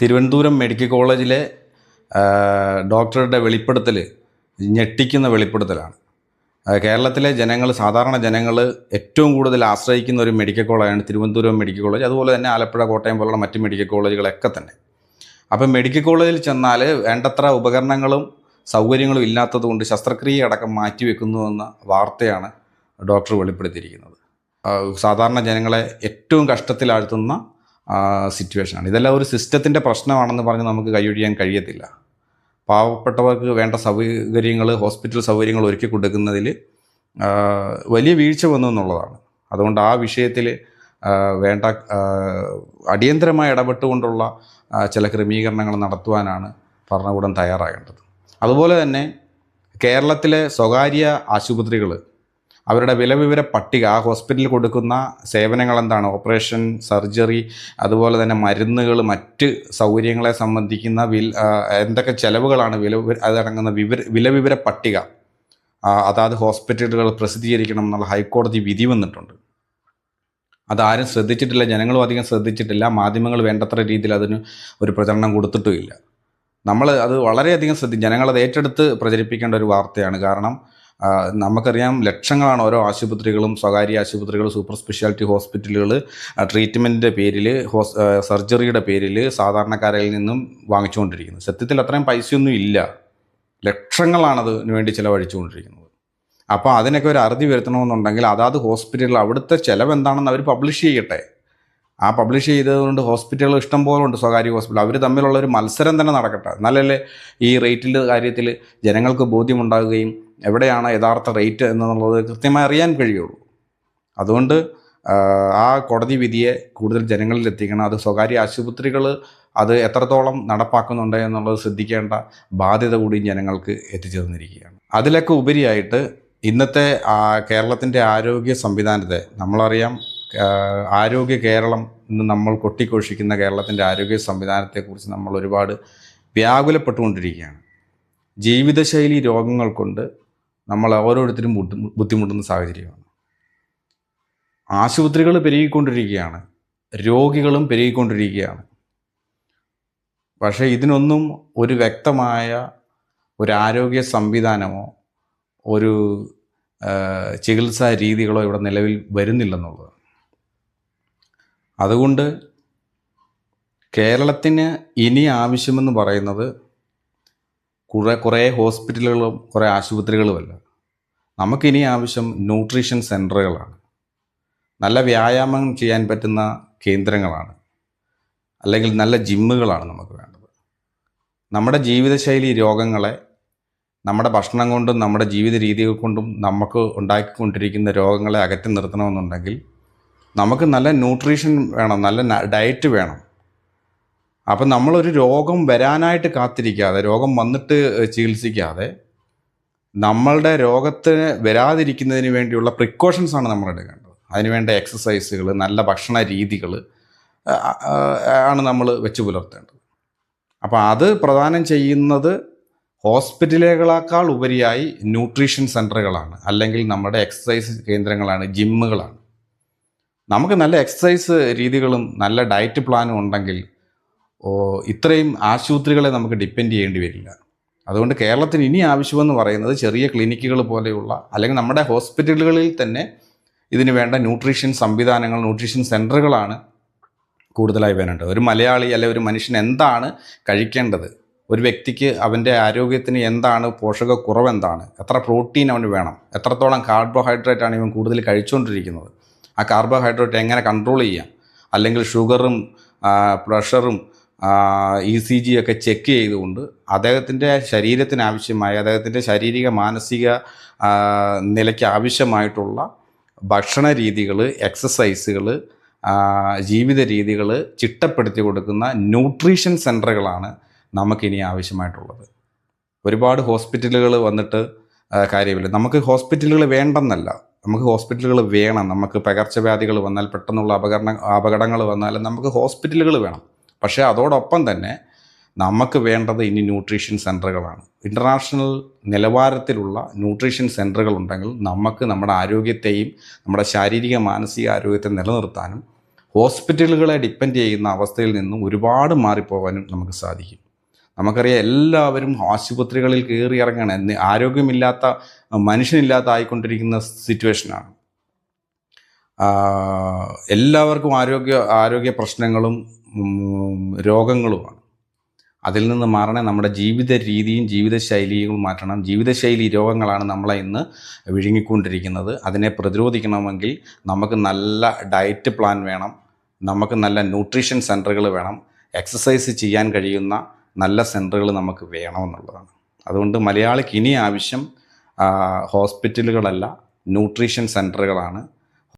Thiruvananthapuram medical കോളേജിലെ ഡോക്ടറുടെ വെളിപ്പെടുത്തൽ ഞെട്ടിക്കുന്ന വെളിപ്പെടുത്തലാണ്. കേരളത്തിലെ ജനങ്ങൾ സാധാരണ ജനങ്ങൾ ഏറ്റവും കൂടുതൽ ആശ്രയിക്കുന്ന ഒരു മെഡിക്കൽ കോളേജാണ് തിരുവനന്തപുരം മെഡിക്കൽ കോളേജ്. അതുപോലെ തന്നെ ആലപ്പുഴ കോട്ടയം പോലുള്ള മറ്റ് മെഡിക്കൽ കോളേജുകളൊക്കെ തന്നെ. അപ്പം മെഡിക്കൽ കോളേജിൽ ചെന്നാൽ വേണ്ടത്ര ഉപകരണങ്ങളും സൗകര്യങ്ങളും ഇല്ലാത്തതുകൊണ്ട് ശസ്ത്രക്രിയ അടക്കം മാറ്റിവെക്കുന്നുവെന്ന വാർത്തയാണ് ഡോക്ടർ വെളിപ്പെടുത്തിയിരിക്കുന്നത്. സാധാരണ ജനങ്ങളെ ഏറ്റവും കഷ്ടത്തിലാഴ്ത്തുന്ന സിറ്റുവേഷനാണ് ഇതെല്ലാം ഒരു സിസ്റ്റത്തിന്റെ പ്രശ്നമാണെന്ന് പറഞ്ഞ് നമുക്ക് കൈയൊഴിയാൻ കഴിയത്തില്ല. പാവപ്പെട്ടവർക്ക് വേണ്ട സൗകര്യങ്ങൾ ഹോസ്പിറ്റൽ സൗകര്യങ്ങൾ ഒരുക്കി കൊടുക്കുന്നതിൽ വലിയ വീഴ്ച വന്നു എന്നുള്ളതാണ്. അതുകൊണ്ട് ആ വിഷയത്തിൽ വേണ്ട അടിയന്തരമായി ഇടപെട്ടുകൊണ്ടുള്ള ചില ക്രമീകരണങ്ങൾ നടത്തുവാനാണ് ഭരണകൂടം തയ്യാറാകേണ്ടത്. അതുപോലെ തന്നെ കേരളത്തിലെ സ്വകാര്യ ആശുപത്രികൾ അവരുടെ വിലവിവര പട്ടിക ആ ഹോസ്പിറ്റലിൽ കൊടുക്കുന്ന സേവനങ്ങൾ എന്താണ് ഓപ്പറേഷൻ സർജറി അതുപോലെ തന്നെ മരുന്നുകൾ മറ്റ് സൗകര്യങ്ങളെ സംബന്ധിക്കുന്ന വിൽ എന്തൊക്കെ ചെലവുകളാണ് വില അതടങ്ങുന്ന വിവര വിലവിവര പട്ടിക? അതാത് ഹോസ്പിറ്റലുകൾ പ്രസിദ്ധീകരിക്കണം എന്നുള്ള ഹൈക്കോടതി വിധി വന്നിട്ടുണ്ട്. അതാരും ശ്രദ്ധിച്ചിട്ടില്ല ജനങ്ങളും അധികം ശ്രദ്ധിച്ചിട്ടില്ല മാധ്യമങ്ങൾ വേണ്ടത്ര രീതിയിൽ അതിന് ഒരു പ്രചരണം കൊടുത്തിട്ടുമില്ല. നമ്മൾ അത് വളരെയധികം ശ്രദ്ധി ജനങ്ങളത് ഏറ്റെടുത്ത് പ്രചരിപ്പിക്കേണ്ട ഒരു വാർത്തയാണ്. കാരണം നമുക്കറിയാം ലക്ഷങ്ങളാണ് ഓരോ ആശുപത്രികളും സ്വകാര്യ ആശുപത്രികൾ സൂപ്പർ സ്പെഷ്യാലിറ്റി ഹോസ്പിറ്റലുകൾ ട്രീറ്റ്മെന്റിന്റെ പേരിൽ ഹോസ് സർജറിയുടെ പേരിൽ സാധാരണക്കാരിൽ നിന്നും വാങ്ങിച്ചുകൊണ്ടിരിക്കുന്നത്. സത്യത്തിൽ അത്രയും പൈസയൊന്നും ഇല്ല. ലക്ഷങ്ങളാണ് അതിന് വേണ്ടി ചിലവഴിച്ചുകൊണ്ടിരിക്കുന്നത്. അപ്പോൾ അതിനൊക്കെ ഒരു അറുതി വരുത്തണമെന്നുണ്ടെങ്കിൽ അതാത് ഹോസ്പിറ്റലുകൾ അവിടുത്തെ ചിലവ് എന്താണെന്ന് അവർ പബ്ലിഷ് ചെയ്യട്ടെ. ആ പബ്ലിഷ് ചെയ്തതുകൊണ്ട് ഹോസ്പിറ്റലുകൾ ഇഷ്ടം പോലെ ഉണ്ട് സ്വകാര്യ ഹോസ്പിറ്റൽ അവർ തമ്മിലുള്ള ഒരു മത്സരം തന്നെ നടക്കട്ടെ. നല്ലല്ലേ ഈ റേറ്റിന്റെ കാര്യത്തിൽ ജനങ്ങൾക്ക് ബോധ്യമുണ്ടാകുകയും എവിടെയാണ് യഥാർത്ഥ റേറ്റ് എന്നുള്ളത് കൃത്യമായി അറിയാൻ കഴിയുള്ളൂ. അതുകൊണ്ട് ആ, കോടതി വിധിയെ കൂടുതൽ ജനങ്ങളിൽ എത്തിക്കണം. അത് സ്വകാര്യ ആശുപത്രികൾ അത് എത്രത്തോളം നടപ്പാക്കുന്നുണ്ട് എന്നുള്ളത് ശ്രദ്ധിക്കേണ്ട ബാധ്യത കൂടി ജനങ്ങൾക്ക് എത്തിച്ചു തന്നിരിക്കുകയാണ്. അതിലൊക്കെ ഉപരിയായിട്ട് ഇന്നത്തെ കേരളത്തിന്റെ ആരോഗ്യ സംവിധാനത്തെ നമ്മളറിയാം ആരോഗ്യ കേരളം എന്ന് നമ്മൾ കൊട്ടിഘോഷിക്കുന്ന കേരളത്തിന്റെ ആരോഗ്യ സംവിധാനത്തെക്കുറിച്ച് നമ്മൾ ഒരുപാട് വ്യാകുലപ്പെട്ടുകൊണ്ടിരിക്കുകയാണ്. ജീവിതശൈലി രോഗങ്ങൾ കൊണ്ട് നമ്മൾ ഓരോരുത്തരും ബുദ്ധി- ബുദ്ധിമുട്ടുന്ന സാഹചര്യമാണ്. ആശുപത്രികൾ പെരുകിക്കൊണ്ടിരിക്കുകയാണ്. രോഗികളും പെരുകിക്കൊണ്ടിരിക്കുകയാണ്. പക്ഷേ ഇതിനൊന്നും ഒരു വ്യക്തമായ ഒരു ആരോഗ്യ സംവിധാനമോ ഒരു ചികിത്സാ രീതികളോ ഇവിടെ നിലവിൽ വരുന്നില്ലെന്നുള്ളത്. അതുകൊണ്ട് കേരളത്തിന് ഇനി ആവശ്യമെന്ന് പറയുന്നത് കുറേ കുറേ ഹോസ്പിറ്റലുകളും കുറേ ആശുപത്രികളുമല്ല നമുക്കിനി ആവശ്യം ന്യൂട്രീഷൻ സെന്ററുകളാണ് നല്ല വ്യായാമം ചെയ്യാൻ പറ്റുന്ന കേന്ദ്രങ്ങളാണ്. അല്ലെങ്കിൽ നല്ല ജിമ്മുകളാണ് നമുക്ക് വേണ്ടത്. നമ്മുടെ ജീവിതശൈലി രോഗങ്ങളെ നമ്മുടെ ഭക്ഷണം കൊണ്ടും നമ്മുടെ ജീവിത രീതികൾ കൊണ്ടും നമുക്ക് ഉണ്ടാക്കിക്കൊണ്ടിരിക്കുന്ന രോഗങ്ങളെ അകറ്റി നിർത്തണമെന്നുണ്ടെങ്കിൽ നമുക്ക് നല്ല ന്യൂട്രീഷൻ വേണം നല്ല ഡയറ്റ് വേണം. അപ്പം നമ്മളൊരു രോഗം വരാനായിട്ട് കാത്തിരിക്കാതെ രോഗം വന്നിട്ട് ചികിത്സിക്കാതെ നമ്മളുടെ രോഗത്തിന് വരാതിരിക്കുന്നതിന് വേണ്ടിയുള്ള പ്രിക്കോഷൻസ് ആണ് നമ്മൾ എടുക്കേണ്ടത്. അതിനുവേണ്ട എക്സസൈസുകൾ നല്ല ഭക്ഷണ രീതികൾ ആണ് നമ്മൾ വെച്ച് പുലർത്തേണ്ടത്. അപ്പോൾ അത് പ്രധാനം ചെയ്യുന്നത് ഹോസ്പിറ്റലുകളേക്കാൾ ഉപരിയായി ന്യൂട്രീഷൻ സെന്ററുകളാണ് അല്ലെങ്കിൽ നമ്മുടെ എക്സസൈസ് കേന്ദ്രങ്ങളാണ് ജിമ്മുകളാണ് നമുക്ക് നല്ല എക്സസൈസ് രീതികളും നല്ല ഡയറ്റ് പ്ലാനും ഉണ്ടെങ്കിൽ ഇത്രയും ആശുപത്രികളെ നമുക്ക് ഡിപ്പെൻഡ് ചെയ്യേണ്ടി വരില്ല. അതുകൊണ്ട് കേരളത്തിന് ഇനി ആവശ്യമെന്ന് പറയുന്നത് ചെറിയ ക്ലിനിക്കുകൾ പോലെയുള്ള അല്ലെങ്കിൽ നമ്മുടെ ഹോസ്പിറ്റലുകളിൽ തന്നെ ഇതിന് വേണ്ട ന്യൂട്രീഷൻ സംവിധാനങ്ങൾ ന്യൂട്രീഷൻ സെന്ററുകളാണ് കൂടുതലായി വേണ്ടത് ഒരു മലയാളി അല്ലെ ഒരു മനുഷ്യൻ എന്താണ് കഴിക്കേണ്ടത്? ഒരു വ്യക്തിക്ക് അവന്റെ ആരോഗ്യത്തിന് എന്താണ് പോഷകക്കുറവ് എന്താണ്? എത്ര പ്രോട്ടീൻ അവന് വേണം? എത്രത്തോളം കാർബോഹൈഡ്രേറ്റ് ആണ് ഇവൻ കൂടുതൽ കഴിച്ചുകൊണ്ടിരിക്കുന്നത്? ആ കാർബോഹൈഡ്രേറ്റ് എങ്ങനെ കൺട്രോൾ ചെയ്യാം? അല്ലെങ്കിൽ ഷുഗറും പ്രഷറും ഇ സി ജി ഒക്കെ ചെക്ക് ചെയ്തുകൊണ്ട് അദ്ദേഹത്തിന്റെ ശരീരത്തിന് ആവശ്യമായ അദ്ദേഹത്തിന്റെ ശാരീരിക മാനസിക നിലയ്ക്ക് ആവശ്യമായിട്ടുള്ള ഭക്ഷണ രീതികൾ എക്സസൈസുകൾ ജീവിത രീതികൾ ചിട്ടപ്പെടുത്തി കൊടുക്കുന്ന ന്യൂട്രീഷൻ സെന്ററുകളാണ് നമുക്കിനി ആവശ്യമായിട്ടുള്ളത്. ഒരുപാട് ഹോസ്പിറ്റലുകൾ വന്നിട്ട് കാര്യമില്ല. നമുക്ക് ഹോസ്പിറ്റലുകൾ വേണ്ടെന്നല്ല. നമുക്ക് ഹോസ്പിറ്റലുകൾ വേണം. നമുക്ക് പകർച്ചവ്യാധികൾ വന്നാൽ പെട്ടെന്നുള്ള അപകട അപകടങ്ങൾ വന്നാൽ നമുക്ക് ഹോസ്പിറ്റലുകൾ വേണം. പക്ഷേ അതോടൊപ്പം തന്നെ നമുക്ക് വേണ്ടത് ഇനി ന്യൂട്രീഷൻ സെന്ററുകളാണ് ഇന്റർനാഷണൽ നിലവാരത്തിലുള്ള ന്യൂട്രീഷൻ സെന്ററുകൾ ഉണ്ടെങ്കിൽ നമുക്ക് നമ്മുടെ ആരോഗ്യത്തെയും നമ്മുടെ ശാരീരിക മാനസിക ആരോഗ്യത്തെ നിലനിർത്താനും ഹോസ്പിറ്റലുകളെ ഡിപ്പെൻഡ് ചെയ്യുന്ന അവസ്ഥയിൽ നിന്നും ഒരുപാട് മാറിപ്പോകാനും നമുക്ക് സാധിക്കും. നമുക്കറിയാം എല്ലാവരും ആശുപത്രികളിൽ കയറി ഇറങ്ങണം. എന്ന് ആരോഗ്യമില്ലാത്ത മനുഷ്യനില്ലാത്ത ആയിക്കൊണ്ടിരിക്കുന്ന സിറ്റുവേഷനാണ്. എല്ലാവർക്കും ആരോഗ്യ ആരോഗ്യ പ്രശ്നങ്ങളും രോഗങ്ങളുമാണ്. അതിൽ നിന്ന് മാറണേ നമ്മുടെ ജീവിത രീതിയും ജീവിതശൈലിയും മാറ്റണം. ജീവിതശൈലി രോഗങ്ങളാണ് നമ്മളെ ഇന്ന് വിഴുങ്ങിക്കൊണ്ടിരിക്കുന്നത്. അതിനെ പ്രതിരോധിക്കണമെങ്കിൽ നമുക്ക് നല്ല ഡയറ്റ് പ്ലാൻ വേണം. നമുക്ക് നല്ല ന്യൂട്രീഷൻ സെന്ററുകൾ വേണം. എക്സസൈസ് ചെയ്യാൻ കഴിയുന്ന നല്ല സെന്ററുകൾ നമുക്ക് വേണമെന്നുള്ളതാണ്. അതുകൊണ്ട് മലയാളിക്ക് ഇനി ആവശ്യം ഹോസ്പിറ്റലുകളല്ല ന്യൂട്രീഷൻ സെന്ററുകളാണ്